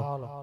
好了。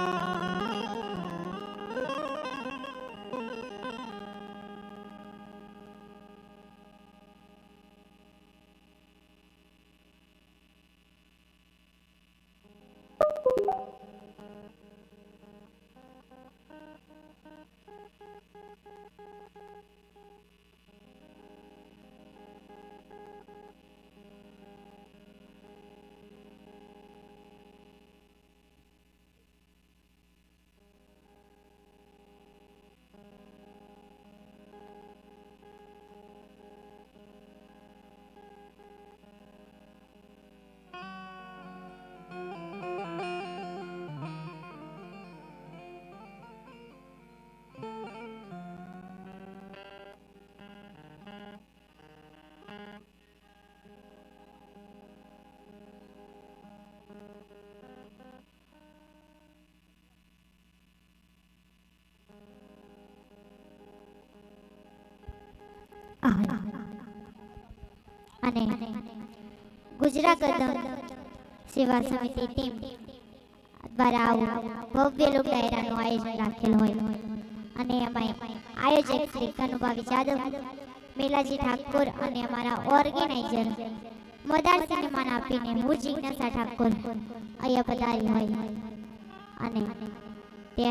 Bye. અને ગુજરાત કદમ સેવા સમિતિ ટીમ દ્વારા આવું ભવ્ય લોક ડાયરાનું આયોજન રાખેલ હોય. અને એમાં આયોજક શ્રી કનુભાવી જાદવ, મેલાજી ઠાકોર અને અમારા ઓર્ગેનાઇઝર મદાર સિનેમાના આપીને હું જિજ્ઞાસા ઠાકોર અહીંયા પધારી હોય. અને તે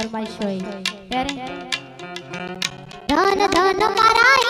ફરમાઈશ ત્યારે? ધન ધન મારા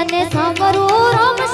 તને સાંભળું રમશા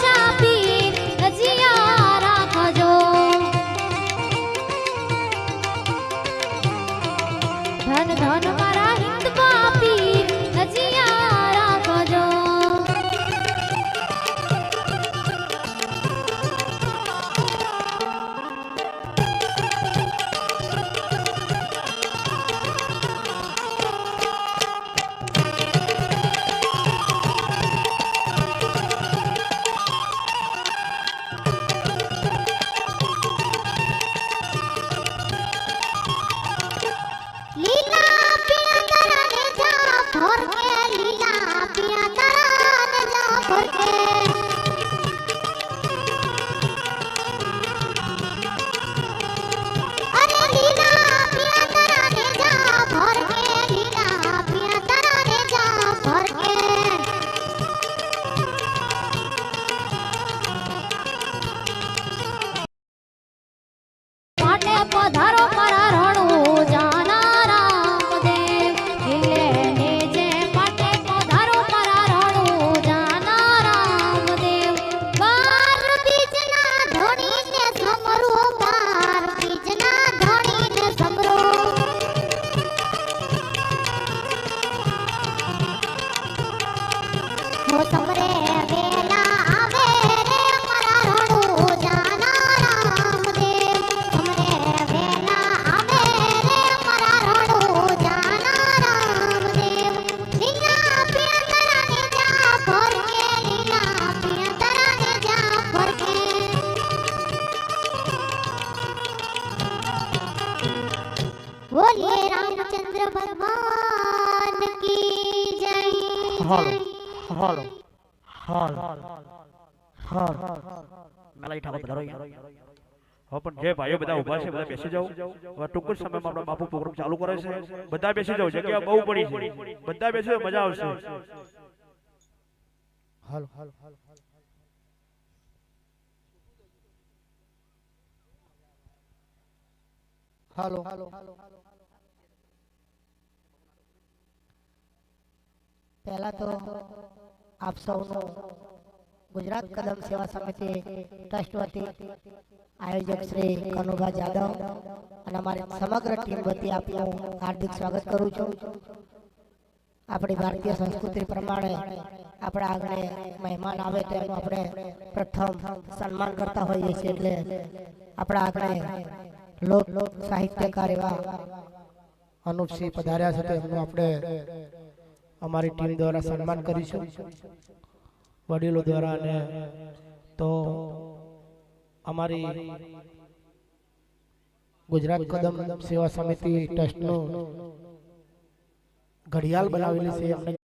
હાલો હાલ હાલ મેલા ઠાકોર પધારો અહીંયા. હવે પણ જે ભાઈઓ બધા ઊભા છે બધા બેસી જાઓ હવે ટૂંક જ સમયમાં આપણા બાપુ પ્રોગ્રામ ચાલુ કરે છે બધા બેસી જાઓ જગ્યા બહુ પડી છે બધા બેસી જાઓ મજા આવશે હાલો હાલો પહેલા તો આપ સૌનું ગુજરાત કદમ સેવા સમિતિ ટ્રસ્ટ વતી આયોજક શ્રી કનુભા જાદવ અને અમારી સમગ્ર ટીમ વતી આપનું હાર્દિક સ્વાગત કરું છું. આપણી ભારતીય સંસ્કૃતિ પ્રમાણે આપણા આગળ મહેમાન આવે તો એનું આપણે પ્રથમ સન્માન કરતા હોઈએ છીએ એટલે આપણા આગળ લોક સાહિત્યકાર એવા અનુપસિંહ પધાર્યા છે તો એમનું આપણે અમારી ટીમ દ્વારા સન્માન કરીશું. વડીલો દ્વારા અને તો અમારી ગુજરાત કદમ સેવા સમિતિ ટ્રસ્ટનું ઘડિયાળ બનાવેલી છે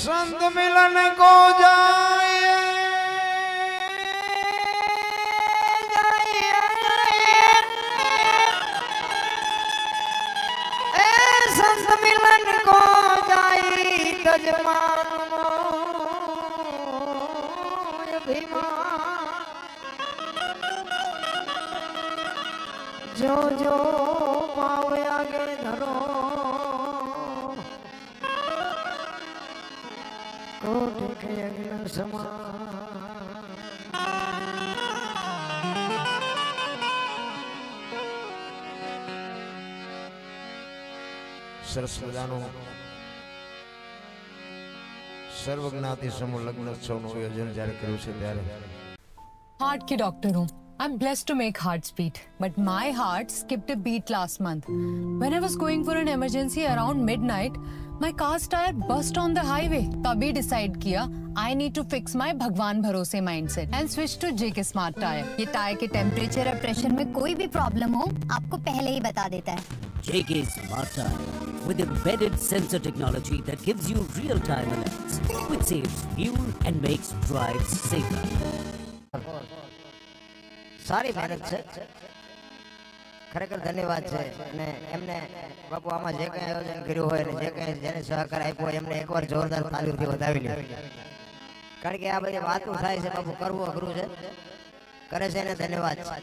संत मिलन को जाए ए संत मिलन को जाई तजमान ભીમા જો જો પાવે આગે ધરો. કોટ કે અગ્ન સમા સરસ મજાનું સર્વજ્ઞાતિ સમૂહ લગ્ન ઉત્સવનું આયોજન જ્યારે કર્યું છે ત્યારે हार्ट के डॉक्टर हूँ I am blessed to make hearts beat but my heart skipped a beat last month when I was going for an emergency around midnight my car's tyre burst on the highway तभी decide किया I need to fix my भगवान भरोसे mindset and switch to JK smart tyre ये tyre के temperature और pressure में कोई भी प्रॉब्लम हो आपको पहले ही बता देता है JK Smart Tire with embedded sensor technology that gives you real-time alerts, Which saves fuel and makes drives safer. સારી મહેનત છે. ખરેખર ધન્યવાદ છે. અને એમને બાપુ આમાં જે કંઈ આયોજન કર્યું હોય અને જે કંઈ જેને સહકાર આપ્યો હોય એમને એકવાર જોરદાર તાલીમથી વધાવી લે કારણ કે આ બધી વાતો થાય છે બાપુ કરવું અઘરું છે. કરે છે એને ધન્યવાદ. છે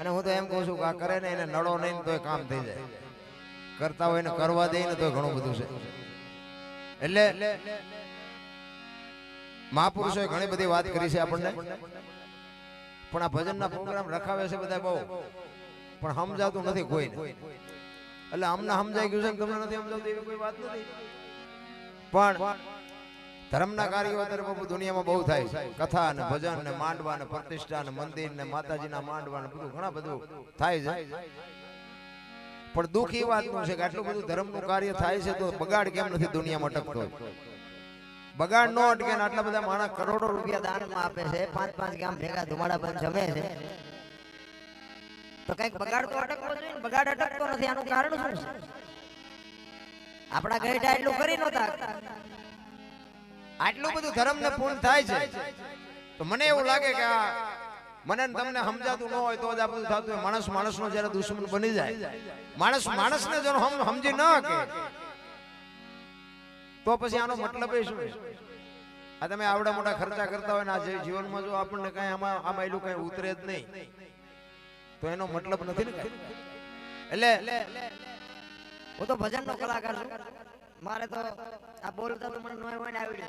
અને હું તો એમ કહું છું કે આ કરે ને એને નડો નહીં તો એ કામ થઈ જાય. કરતા હોય ને કરવા દે ને તોય ઘણું બધું છે. એટલે મહાપુરુષોએ ઘણી બધી વાત કરી છે આપણને. પણ આ ભજનના પ્રોગ્રામ રખાવે છે બધા બહુ. પણ સમજાતું નથી કોઈ એટલે અમને સમજાઈ ગયું છે તમને નથી સમજાવતું એવી કોઈ વાત નથી. પણ ધર્મના કાર્યો અત્યારે બાપુ દુનિયામાં બહુ થાય છે. કથા ને ભજન ને માંડવા ને પ્રતિષ્ઠા ને મંદિર ને માતાજીના માંડવા ને બધું ઘણા બધું થાય છે. પણ દુઃખ એ વાતનું છે કે આટલું બધું ધર્મનું કાર્ય થાય છે તો બગાડ કેમ નથી દુનિયામાં ટકતો? બગાડ નો અટકે આટલા બધા માણસ કરોડો રૂપિયા દાનમાં આપે છે પાંચ પાંચ ગામ ભેગા ધુમાડા પર જમે છે. તો કંઈક બગાડ તો અટકવો જોઈએ બગાડ અટકતો નથી આનું કારણ શું છે? આપણા ગઈઢા એટલું કરી નતા આટલું બધું ધર્મ ને પૂર્ણ થાય છે. તો મને એવું લાગે કે આ મને તમને સમજાતું ન હોય તો જ આ થતું હોય. માણસ માણસનો જ્યારે દુશ્મન બની જાય. માણસ માણસને જો સમજી ન શકે, તો પછી આનો મતલબ એ શું? આ તમે આવડા મોટા ખર્ચા કરતા હોય ને આ જીવનમાં જો આપણને કઈ આમાં આમાં એલું કઈ ઉતરે જ નહીં, તો એનો મતલબ નથી ને એટલે હું તો ભજનનો કલાકાર છું. મારે તો આ બોલતા તો મને નોય હોય ને આવડે.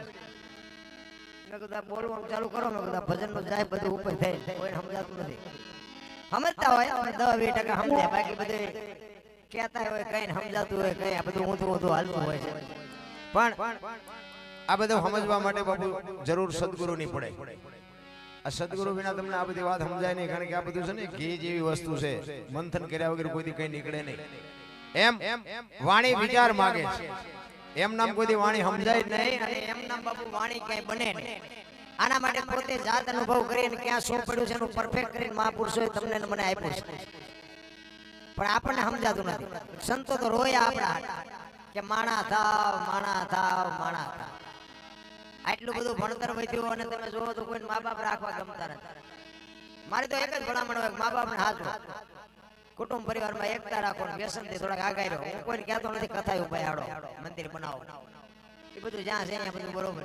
મેં કીધું બોલવાનું ચાલુ કરો મેં કીધું ભજન ભજનનો જાય બધું ઉપર થાય કોઈ સમજાતું નથી સમજતા હોય અમે દસ વીસ ટકા સમજે બાકી બધું કહેતા હોય કઈ સમજાતું હોય કઈ આ બધું ઊંધું ઊંધું હાલતું હોય છે પણ આ બધું સમજવા માટે બાપુ જરૂર સદગુરુની પડે આ સદગુરુ વિના તમને આ બધી વાત સમજાય નહીં કારણ કે આ બધું છે ને ઘી જેવી વસ્તુ છે મંથન કર્યા વગર કોઈથી કઈ નીકળે નહીં એમ વાણી વિચાર માગે છે એમ નામ કોઈ વાણી સમજાય નહીં અને એમ નામ બાપુ વાણી ક્યાંય બને નહીં. આના માટે પોતે જાત અનુભવ કરીને ક્યાં શું પડ્યું છે એનું પરફેક્ટ કરીને મહાપુરુષોએ તમને મને આપ્યું છે. પણ આપણને સમજાતું નથી. સંતો તો રોયા આપણા કે માણા થાવ માણા થાવ માણા થાવ. આટલું બધું ભણતર વધ્યું અને તમે જોવો તો કોઈ મા બાપ રાખવા ગમતા નથી. મારી તો એક જ ભલામણ હોય મા બાપને હાથ. કુટુંબ પરિવારમાં એકતા રાખો વ્યસનથી થોડાક આગાઈ રહો. હું કોઈને કહેતો નથી કથા આડો મંદિર બનાવો. એ બધું જ્યાં છે ત્યાં બધું બરોબર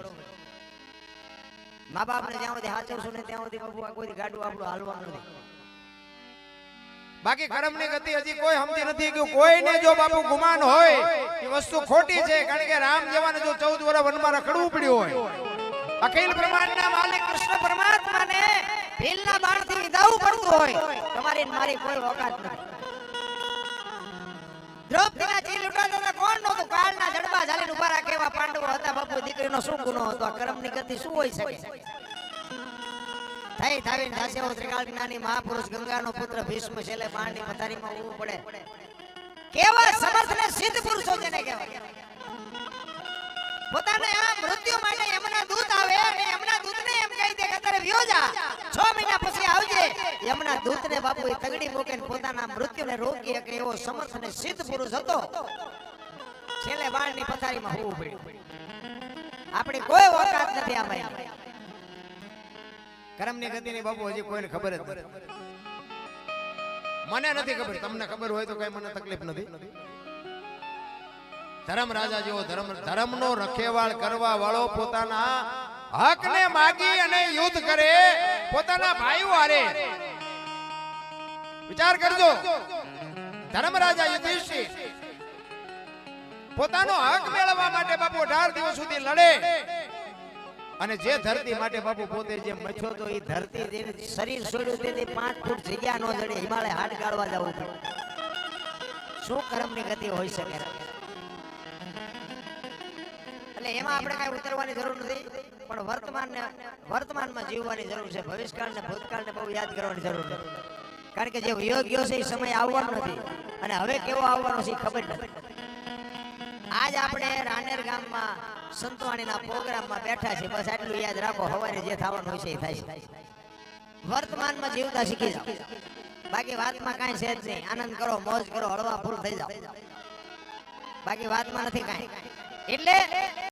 મા બાપને જ્યાં સુધી હાચવશું ને ત્યાં સુધી બાબુ કોઈ ગાડું આપણું હાલવાનું નથી. બાકી કર્મની ગતિ હજી કોઈ સમજી નથી કે કોઈને જો બાપુ ગુમાન હોય, એ વસ્તુ ખોટી છે, કારણ કે રામ જેવાને જો ચૌદ વર્ષ વનમાં રખડવું પડ્યું હોય. અખિલ બ્રહ્માંડના માલિક કૃષ્ણ પરમાત્માને ભીલના બાણથી વિદાવું પડતું હોય. તમારી મારી કોઈ ઓકાત નથી. દ્રૌપદીના ઉડાડતા હતા કોણ નહોતું? કાળના જડબા ઝાલીને ઊભા રાખે એવા પાંડવો હતા. બાપુ, દીકરીનો શું ગુનો હતો? કર્મની ગતિ શું હોઈ શકે? થઈ થાવીને દાસે એવો ત્રિકાળ જ્ઞાની મહાપુરુષ ગંગાનો પુત્ર ભીષ્મ છેલ્લે બાણની પથારીમાં ઊભું પડે. કેવા સમર્થ ને સિદ્ધ પુરુષો જેને કહેવાય. પોતાને આ મૃત્યુ માટે એમના દૂત આવે યમના દૂતને એમ કહી દે કે તારે વ્યો જા. છ મહિના પછી આવજે. યમના દૂતને બાપુ એ તગડી મૂકીને પોતાના મૃત્યુને રોકી શકે એવો સમર્થ અને સિદ્ધ પુરુષ હતો. છેલ્લે બાળની પથારીમાં હોવું પડ્યું. આપણી કોઈ ઓકાત નથી આ ભાઈ કર્મની ગતિની બાપુ હજી કોઈને ખબર જ નથી. મને નથી ખબર. તમને ખબર હોય તો કઈ મને તકલીફ નથી. ધર્મ રાજા જેવો ધર્મ ધર્મનો રખેવાળ કરવા વાળો પોતાના હકને માગી અને યુદ્ધ કરે પોતાના ભાઈઓ હારે. વિચાર કરજો. ધર્મરાજા યુધિષ્ઠિર પોતાનો હક મેળવવા માટે બાપુ 18 દિવસ સુધી લડે. અને જે ધરતી માટે બાપુ પોતે જે મચ્યો તો એ ધરતી શરીર છોડ્યું તેથી પાંચ ફૂટ જગ્યા નો જડે હિમાલય હાડ ગાળવા જવું પડે. શું કર્મની ગતિ હોઈ શકે? એમાં આપણે કઈ ઉતરવાની જરૂર નથી. પણ વર્તમાનને વર્તમાનમાં જીવવાની જરૂર છે. ભવિષ્યકાળને, ભૂતકાળને બહુ યાદ કરવાની જરૂર છે. કારણ કે જે યોગ ગયો છે એ સમય આવવાનો નથી. અને હવે કેવો આવવાનો છે ખબર નથી. આજ આપણે રાનેર ગામમાં સંતવાણીના પ્રોગ્રામમાં બેઠા છે બસ આટલું યાદ રાખો. હવારે જે થવાનું હોય છે એ થાય છે. વર્તમાનમાં જીવતા શીખી જાઓ. બાકી વાતમાં કાંઈ છે જ નહીં. આનંદ કરો, મોજ કરો, હળવા ફૂલ થઈ જાઓ. બાકી વાતમાં નથી કાંઈ. એટલે